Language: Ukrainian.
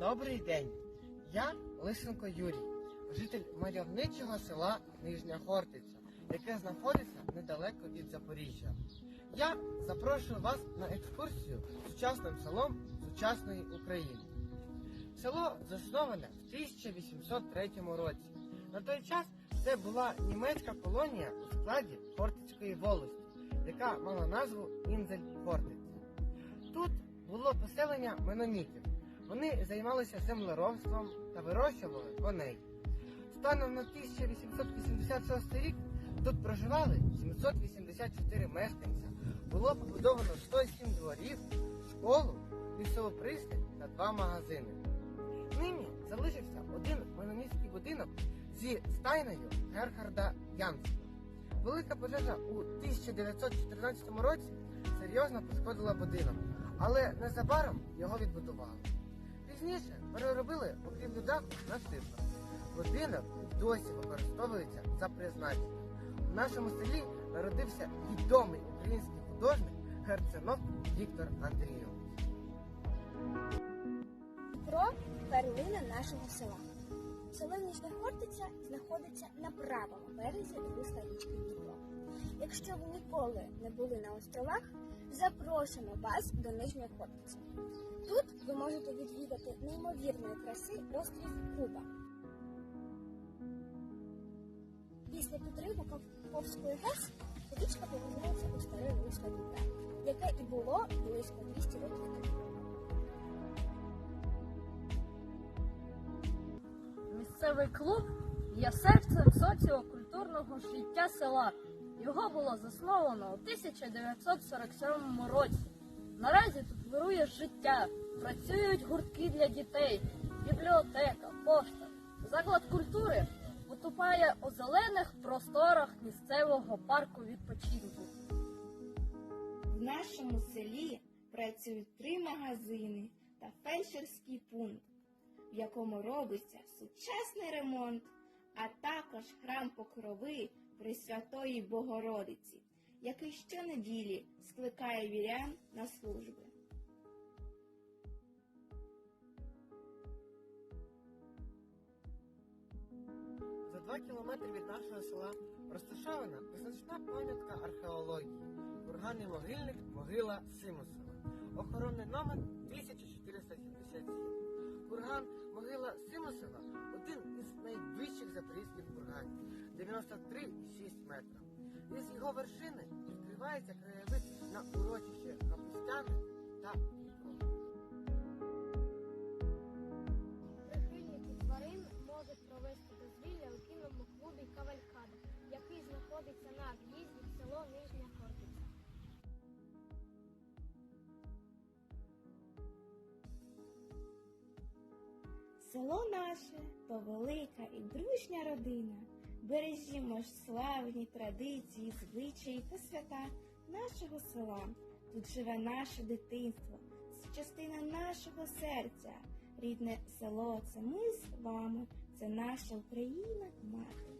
Добрий день. Я Лисенко Юрій, житель мальовничого села Нижня Хортиця, яке знаходиться недалеко від Запоріжжя. Я запрошую вас на екскурсію сучасним селом сучасної України. Село засноване в 1803 році. На той час це була німецька колонія у складі Хортицької волості, яка мала назву Інзель Хортиця. Тут було поселення менонітів. Вони займалися землеробством та вирощували коней. Станом на 1886 рік тут проживали 784 мешканця. Було побудовано 107 дворів, школу, лісову пристань та два магазини. Нині залишився один менонітський будинок зі стайною Герхарда Янсена. Велика пожежа у 1914 році серйозно пошкодила будинок, але незабаром його відбудували. Пізніше переробили покрівлю даху на шифер. Будинок досі використовується за призначенням. У нашому селі народився відомий український художник Герценок Віктор Андрійович. Про перлини нашого села. Село Ніжня Хортиця знаходиться на правому березі русла річки Дніпро. Якщо ви ніколи не були на островах, запрошуємо вас до Нижньої Хортиці. Тут ви можете відвідати неймовірної краси острів Куба. Після підриву Каховської ГЕС річка повернулася у старе русло Дніпра, яке і було близько 200 років тому. Місцевий клуб є серцем соціокультурного життя села. Його було засновано у 1947 році. Наразі життя, працюють гуртки для дітей, бібліотека, пошта. Заклад культури утупає у зелених просторах місцевого парку відпочинку. В нашому селі працюють три магазини та фельдшерський пункт, в якому робиться сучасний ремонт, а також храм Покрови Пресвятої Богородиці, який щонеділі скликає вірян на служби. Кілометри від нашого села розташована визначна пам'ятка археології. Курганний могильник могила Симусова. Охоронний номер 1477. Курган могила Симусова один із найвищих запорізьких курганів 93,6 метра. Із його вершини відкривається краєвид на урочище Капустяни та на в'їзді в село Нижня Хортиця. Село наше то велика і дружня родина. Бережімо ж славні традиції, звичаї та свята нашого села. Тут живе наше дитинство, частина нашого серця. Рідне село це ми з вами, це наша Україна, мати.